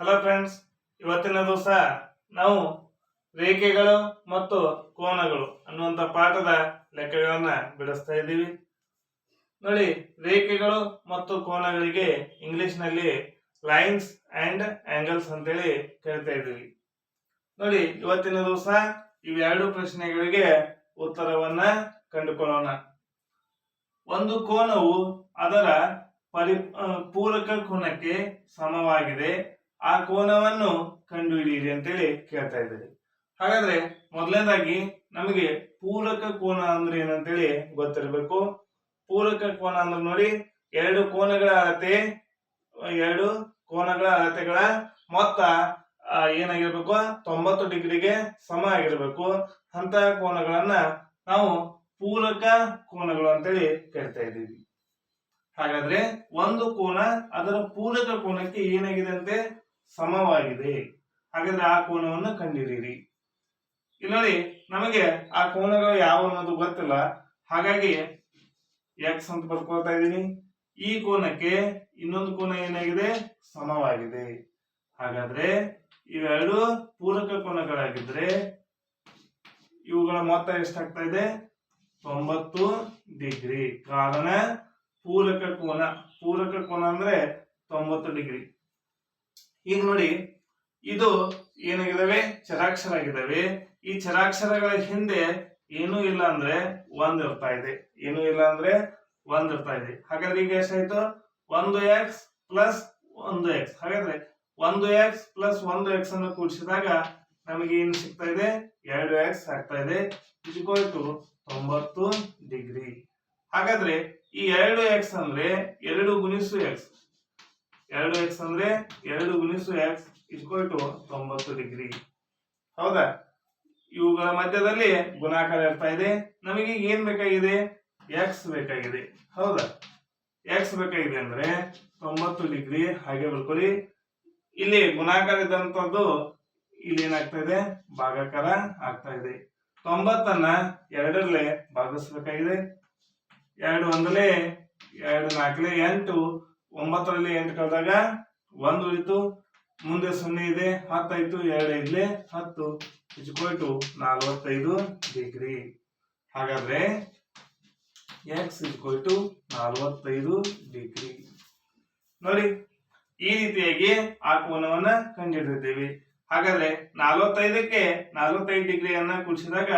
Hello friends ಇವತ್ತಿನ ದಿವಸ ನಾವು ರೇಖೆಗಳು ಮತ್ತು ಕೋನಗಳು ಅನ್ನುವಂಥ ಪಾಠದ ಲೆಕ್ಕಗಳನ್ನು ಬಿಡಿಸ್ತಾ ಇದ್ದೀವಿ. ನೋಡಿ, ರೇಖೆಗಳು ಮತ್ತು ಕೋನಗಳಿಗೆ ಇಂಗ್ಲಿಷ್ನಲ್ಲಿ ಲೈನ್ಸ್ ಅಂಡ್ ಆಂಗಲ್ಸ್ ಅಂತೇಳಿ ಕರಿತಾ ಇದ್ದೀವಿ. ನೋಡಿ, ಇವತ್ತಿನ ದಿವಸ ಇವೆರಡು ಪ್ರಶ್ನೆಗಳಿಗೆ ಉತ್ತರವನ್ನ ಕಂಡುಕೊಳ್ಳೋಣ. ಒಂದು ಕೋನವು ಅದರ ಪರಿ ಪೂರಕ ಕೋನಕ್ಕೆ ಸಮವಾಗಿದೆ. ಆ ಕೋನವನ್ನು ಕಂಡುಹಿಡಿಯಿರಿ ಅಂತೇಳಿ ಕೇಳ್ತಾ ಇದ್ದಾರೆ ಹಾಗಾದ್ರೆ ಮೊದಲನೇದಾಗಿ ನಮಗೆ ಪೂರಕ ಕೋನ ಅಂದ್ರೆ ಏನಂತೇಳಿ ಗೊತ್ತಿರಬೇಕು. ಪೂರಕ ಕೋನ ಅಂದ್ರೆ ನೋಡಿ, ಎರಡು ಕೋನಗಳ ಅಳತೆ, ಎರಡು ಕೋನಗಳ ಅಳತೆಗಳ ಮೊತ್ತ ಏನಾಗಿರ್ಬೇಕು? ತೊಂಬತ್ತು ಡಿಗ್ರಿಗೆ ಸಮ ಆಗಿರ್ಬೇಕು. ಅಂತ ಕೋನಗಳನ್ನ ನಾವು ಪೂರಕ ಕೋನಗಳು ಅಂತೇಳಿ ಕರಿತಾ ಇದ್ದೀವಿ. ಹಾಗಾದ್ರೆ ಒಂದು ಕೋನ ಅದರ ಪೂರಕ ಕೋನಕ್ಕೆ ಏನಾಗಿದೆ ಅಂತೆ? ಸಮವಾಗಿದೆ. ಹಾಗಾದ್ರೆ ಆ ಕೋನವನ್ನು ಕಂಡಿರಿ ಇಲ್ಲಿ ನೋಡಿ, ನಮಗೆ ಆ ಕೋನಗಳು ಯಾವ ಅನ್ನೋದು ಗೊತ್ತಿಲ್ಲ. ಹಾಗಾಗಿ ಎಕ್ಸ್ ಅಂತ ಬರ್ಕೊಳ್ತಾ ಇದ್ದೀನಿ. ಈ ಕೋನಕ್ಕೆ ಇನ್ನೊಂದು ಕೋನ ಏನಾಗಿದೆ? ಸಮವಾಗಿದೆ. ಹಾಗಾದ್ರೆ ಇವೆರಡು ಪೂರಕ ಕೋನಗಳಾಗಿದ್ರೆ ಇವುಗಳ ಮೊತ್ತ ಎಷ್ಟಾಗ್ತಾ ಇದೆ? ತೊಂಬತ್ತು ಡಿಗ್ರಿ. ಕಾರಣ ಪೂರಕ ಕೋನ ಪೂರಕ ಕೋನ ಅಂದ್ರೆ ತೊಂಬತ್ತು ಡಿಗ್ರಿ. ಈಗ ನೋಡಿ, ಇದು ಏನಾಗಿದಾವೆ ಚರಾಕ್ಷರ ಆಗಿದಾವೆ ಈ ಚರಾಕ್ಷರಗಳ ಹಿಂದೆ ಏನೂ ಇಲ್ಲ ಅಂದ್ರೆ ಒಂದ್ ಇರ್ತಾ ಇದೆ. ಏನೂ ಇಲ್ಲ ಅಂದ್ರೆ ಒಂದ್ ಇರ್ತಾ ಇದೆ. ಹಾಗಾದ್ರೆ ಈಗ ಎಷ್ಟಾಯ್ತು? ಒಂದು ಎಕ್ಸ್ ಪ್ಲಸ್ ಒಂದು ಎಕ್ಸ್ ಹಾಗಾದ್ರೆ ಒಂದು ಎಕ್ಸ್ ಪ್ಲಸ್ ಒಂದು ಎಕ್ಸ್ ಅನ್ನು ಕೂಡಿಸಿದಾಗ ನಮಗೆ ಏನು ಸಿಗ್ತಾ ಇದೆ? ಎರಡು ಎಕ್ಸ್ ಆಗ್ತಾ ಇದೆ. ಇಸ್ಕೋಲ್ ಟು ತೊಂಬತ್ತು ಡಿಗ್ರಿ. ಹಾಗಾದ್ರೆ ಈ ಎರಡು ಎಕ್ಸ್ ಅಂದ್ರೆ ಎರಡು ಗುಣಿಸು ಎಕ್ಸ್ ಎರಡು ಎಕ್ಸ್ ಅಂದ್ರೆ ಎರಡು ಗುಣಿಸು ಎಕ್ಸ್ ಇಸ್ಕೋಲ್ ಟು ತೊಂಬತ್ತು ಡಿಗ್ರಿ ಹೌದಾ? ಇವುಗಳ ಮಧ್ಯದಲ್ಲಿ ಗುಣಾಕಾರ ಇರ್ತಾ ಇದೆ. ನಮಗೆ ಏನ್ ಬೇಕಾಗಿದೆ? ಎಕ್ಸ್ ಬೇಕಾಗಿದೆ. ಹೌದಾ? ಎಕ್ಸ್ ಬೇಕಾಗಿದೆ ಅಂದ್ರೆ ತೊಂಬತ್ತು ಡಿಗ್ರಿ ಹಾಗೆ ಬರ್ಕೊಳ್ಳಿ ಇಲ್ಲಿ ಗುಣಾಕಾರ ಇದ್ದಂಥದ್ದು ಇಲ್ಲಿ ಏನಾಗ್ತಾ ಇದೆ? ಭಾಗಾಕಾರ ಆಗ್ತಾ ಇದೆ. ತೊಂಬತ್ತನ್ನ ಎರಡರಲ್ಲೇ ಭಾಗಿಸ್ಬೇಕಾಗಿದೆ. ಎರಡು ಒಂದಲೇ ಎರಡು ನಾಲ್ಕಲೇ ಎಂಟು ಒಂಬತ್ತರಲ್ಲಿ ಎಂಟು ಕಳೆದಾಗ ಒಂದು ಉಳಿತು ಮುಂದೆ ಸೊನ್ನೆ ಇದೆ ಹತ್ತಾಯ್ತು ಎರಡು ಐದ್ಲೆ ಹತ್ತು ಟು ನಲವತ್ತೈದು ಡಿಗ್ರಿ ಹಾಗಾದ್ರೆ ಎಕ್ಸ್ ಟು ನಲವತ್ತೈದು ಡಿಗ್ರಿ ನೋಡಿ, ಈ ರೀತಿಯಾಗಿ ಆ ಕೋನವನ್ನ ಕಂಡುಹಿಡಿದಿದ್ದೇವೆ. ಹಾಗಾದ್ರೆ ನಲವತ್ತೈದಕ್ಕೆ ನಲವತ್ತೈದು ಡಿಗ್ರಿಯನ್ನ ಕೂಡಿಸಿದಾಗ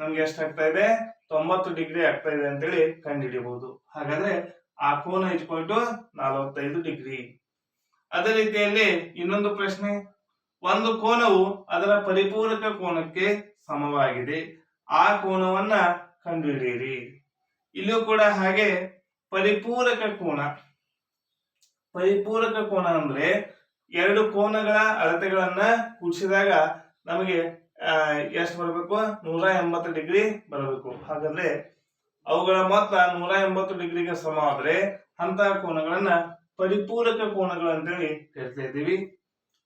ನಮ್ಗೆ ಎಷ್ಟಾಗ್ತಾ ಇದೆ? ತೊಂಬತ್ತು ಡಿಗ್ರಿ ಆಗ್ತಾ ಇದೆ ಅಂತೇಳಿ ಕಂಡುಹಿಡಿಯಬಹುದು. ಹಾಗಾದ್ರೆ ಆ ಕೋನ ಇಟ್ಕೊಂಡು ನಲವತ್ತೈದು ಡಿಗ್ರಿ. ಅದೇ ರೀತಿಯಲ್ಲಿ ಇನ್ನೊಂದು ಪ್ರಶ್ನೆ, ಒಂದು ಕೋನವು ಅದರ ಪರಿಪೂರಕ ಕೋನಕ್ಕೆ ಸಮವಾಗಿದೆ. ಆ ಕೋನವನ್ನ ಕಂಡುಹಿಡಿಯಿರಿ. ಇಲ್ಲೂ ಕೂಡ ಹಾಗೆ ಪರಿಪೂರಕ ಕೋನ ಪರಿಪೂರಕ ಕೋನ ಅಂದ್ರೆ ಎರಡು ಕೋನಗಳ ಅಳತೆಗಳನ್ನ ಕೂಡಿಸಿದಾಗ ನಮಗೆ ಎಷ್ಟು ಬರಬೇಕು? ನೂರ ಎಂಬತ್ತು ಡಿಗ್ರಿ ಬರಬೇಕು. ಹಾಗಾದ್ರೆ ಅವುಗಳ ಮೊತ್ತ ನೂರ ಎಂಬತ್ತು ಡಿಗ್ರಿಗೆ ಆದ್ರೆ ಅಂತಹ ಕೋನಗಳನ್ನ ಪರಿಪೂರಕ ಕೋನಗಳು ಅಂತೇಳಿ ಕರಿತಾ ಇದ್ದೀವಿ.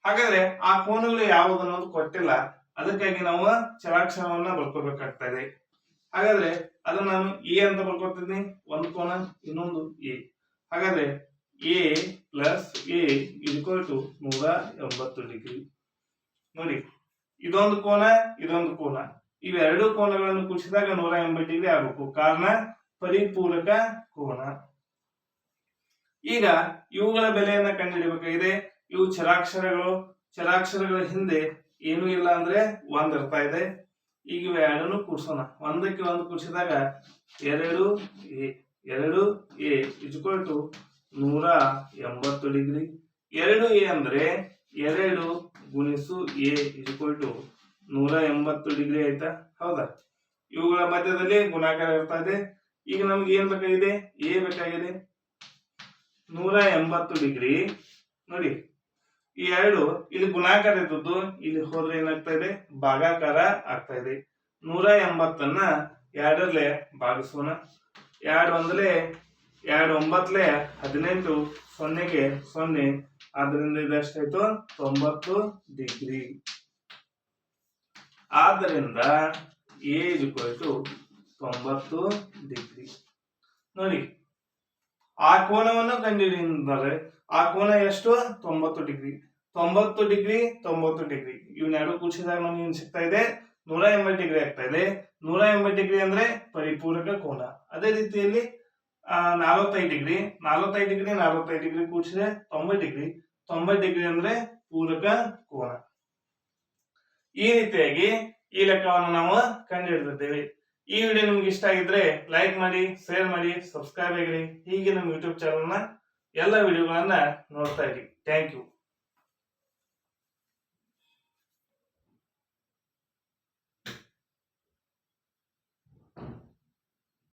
ಹಾಗಾದ್ರೆ ಆ ಕೋನಗಳು ಯಾವುದು ಅನ್ನೋದು ಕೊಟ್ಟಿಲ್ಲ. ಅದಕ್ಕಾಗಿ ನಾವು ಚಲಾಕ್ಷರವನ್ನ ಬರ್ಕೋಬೇಕಾಗ್ತಾ ಇದೆ. ಹಾಗಾದ್ರೆ ಅದನ್ನ ನಾನು ಎ ಅಂತ ಬರ್ಕೊತಿದ್ದೀನಿ ಒಂದು ಕೋನ, ಇನ್ನೊಂದು ಎ. ಹಾಗಾದ್ರೆ A plus A equal to ನೂರ ಎಂಬತ್ತು ಡಿಗ್ರಿ. ನೋಡಿ, ಇದೊಂದು ಕೋನ ಇದೊಂದು ಕೋನ. ಇವೆರಡು ಕೋನಗಳನ್ನು ಕೂಡಿಸಿದಾಗ ನೂರ ಎಂಬತ್ತು ಡಿಗ್ರಿ ಆಗಬೇಕು ಕಾರಣ ಪರಿಪೂರಕ ಕೋನ. ಈಗ ಇವುಗಳ ಬೆಲೆಯನ್ನ ಕಂಡುಹಿಡಿಯಬೇಕಾಗಿದೆ. ಇವು ಚರಾಕ್ಷರಗಳು. ಚರಾಕ್ಷರಗಳ ಹಿಂದೆ ಏನು ಇಲ್ಲ ಅಂದ್ರೆ ಒಂದ್ ಇರ್ತಾ ಇದೆ. ಈಗ ಎರಡನ್ನು ಕೂರ್ಸೋಣ. ಒಂದಕ್ಕೆ ಒಂದು ಕೂಡಿಸಿದಾಗ ಎರಡು ಎ ಎರಡು ಎ ಇಜ್ಕೊಳ್ ನೂರ ಎಂಬತ್ತು ಡಿಗ್ರಿ. ಎರಡು ಎ ಅಂದ್ರೆ ಎರಡು ಗುಣಿಸು ಎ ಇಜ್ಕೊಳ್ ನೂರ ಎಂಬತ್ತು ಡಿಗ್ರಿ ಆಯ್ತಾ? ಹೌದಾ? ಇವುಗಳ ಮಧ್ಯದಲ್ಲಿ ಗುಣಾಕಾರ ಇರ್ತಾ ಇದೆ. ಈಗ ನಮ್ಗೆ ಏನ್ ಬೇಕಾಗಿದೆ? ಎ ಬೇಕಾಗಿದೆ. ನೂರ ಎಂಬತ್ತು ಡಿಗ್ರಿ. ನೋಡಿ, ಈ ಎರಡು, ಇಲ್ಲಿ ಗುಣಾಕಾರ ಇದ್ದದ್ದು, ಇಲ್ಲಿ ಹೋದ್ರೆ ಏನಾಗ್ತಾ ಇದೆ? ಭಾಗಾಕಾರ ಆಗ್ತಾ ಇದೆ. ನೂರ ಎಂಬತ್ತನ್ನ ಎರಡರಲ್ಲೇ ಭಾಗಿಸೋಣ. ಎರಡು ಒಂದಲೇ, ಎರಡು ಒಂಬತ್ತಲೆ ಹದಿನೆಂಟು, ಸೊನ್ನೆಗೆ ಸೊನ್ನೆ. ಆದ್ರಿಂದ ಇದಷ್ಟಾಯ್ತು ತೊಂಬತ್ತು ಡಿಗ್ರಿ. ಆದ್ದರಿಂದ ಎ ಟು ತೊಂಬತ್ತು ಡಿಗ್ರಿ ನೋಡಿ, ಆ ಕೋನವನ್ನು ಕಂಡುಹಿಡಿದರೆ ಆ ಕೋನ ಎಷ್ಟು? ತೊಂಬತ್ತು ಡಿಗ್ರಿ ತೊಂಬತ್ತು ಡಿಗ್ರಿ ತೊಂಬತ್ತು ಡಿಗ್ರಿ ಇವನ್ನೆರಡು ಕೂಡಿಸಿದಾಗ ನಮ್ಗೆ ಏನ್ ಸಿಗ್ತಾ ಇದೆ? ನೂರ ಎಂಬತ್ತು ಡಿಗ್ರಿ ಆಗ್ತಾ ಇದೆ. ನೂರ ಎಂಬತ್ತು ಡಿಗ್ರಿ ಅಂದ್ರೆ ಪರಿಪೂರಕ ಕೋನ. ಅದೇ ರೀತಿಯಲ್ಲಿ ನಾಲ್ವತ್ತೈದು ಡಿಗ್ರಿ ನಾಲ್ವತ್ತೈದು ಡಿಗ್ರಿ ನಾಲ್ವತ್ತೈದು ಡಿಗ್ರಿ ಕೂಡಿಸಿದ್ರೆ ತೊಂಬತ್ತು ಡಿಗ್ರಿ ತೊಂಬತ್ತು ಡಿಗ್ರಿ ಅಂದ್ರೆ ಪೂರಕ ಕೋನ. ಈ ರೀತಿಯಾಗಿ ಈ ಲೆಕ್ಕವನ್ನು ನಾವು ಕಂಡುಹಿಡಿದಿದ್ದೇವೆ. ಈ ವಿಡಿಯೋ ನಿಮ್ಗೆ ಇಷ್ಟ ಆಗಿದ್ರೆ ಲೈಕ್ ಮಾಡಿ ಶೇರ್ ಮಾಡಿ ಸಬ್ಸ್ಕ್ರೈಬ್ ಆಗಿರಿ. ಹೀಗೆ ನಮ್ಮ ಯೂಟ್ಯೂಬ್ ಚಾನಲ್ನ ಎಲ್ಲ ವಿಡಿಯೋಗಳನ್ನ ನೋಡ್ತಾ ಇರಿ. Thank you